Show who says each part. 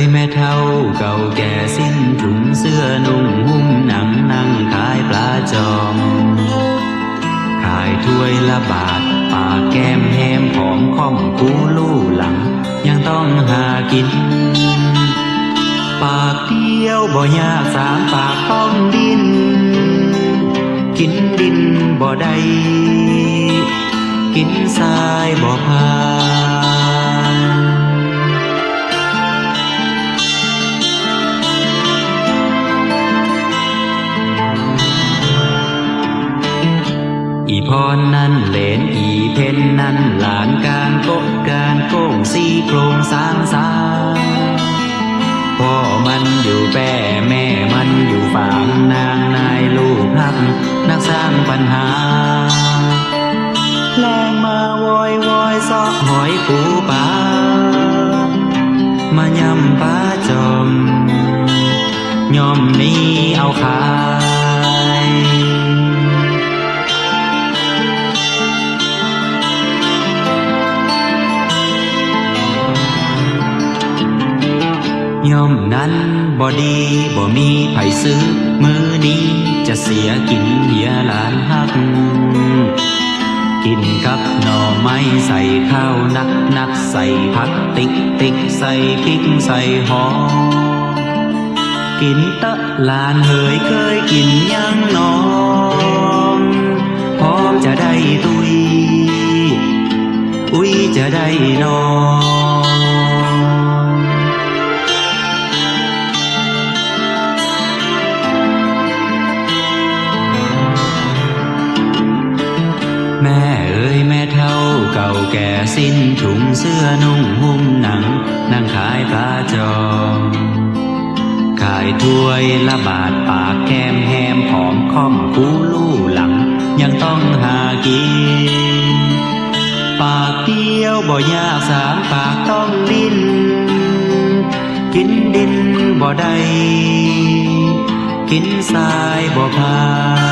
Speaker 1: ยแม่เท่าเก่าแก่สิ้นถุงเสื้อนุ่งหุ้มหนังนั่งขายปลาจอม ขายถ้วยละบาทปากแก้มแหมผอมค่อมคูลู่หลัง ยังต้องหากิน ปากเดียวบ่ยากสามปากต้องดิน กินดินบ่ได้กินทรายบ่พา พรนั่นเหลนอีเพนนั่นหลานการโกะการโก้งซี่โครงสางสาพ่อมันอยู่แป้แม่มันอยู่ฝางนางนายลูกนักนักสร้างปัญหาแรงมาวอยวอยซอกหอยปูปลามายำปลาจอมยอมนี้เอาขาย ย่อมนั้นบ่ดีบ่มีไผซื้อ มือนี้จะเสียกินเหียหลานฮัก กินกับหน่อไม้ใส่ข้าวนักนักใส่ผักติ๊กติ๊กใส่พริกใส่หอมกินตะลานเฮยเคยกินยังนอมพร้อมจะได้ตุย อุ้ยจะได้นอนาแก่สิ้นถุงเสื้อนุ่งหุ้มหนัง นั่งขายปลาจอมขายถ้วยละบาทปากแก้มแหมผอมค่อมคูลู่หลัง ยังต้องหากิน ปากเดียวบ่ยากสามปากต้องลิ้น กินดินบ่ได้กินทรายบ่พา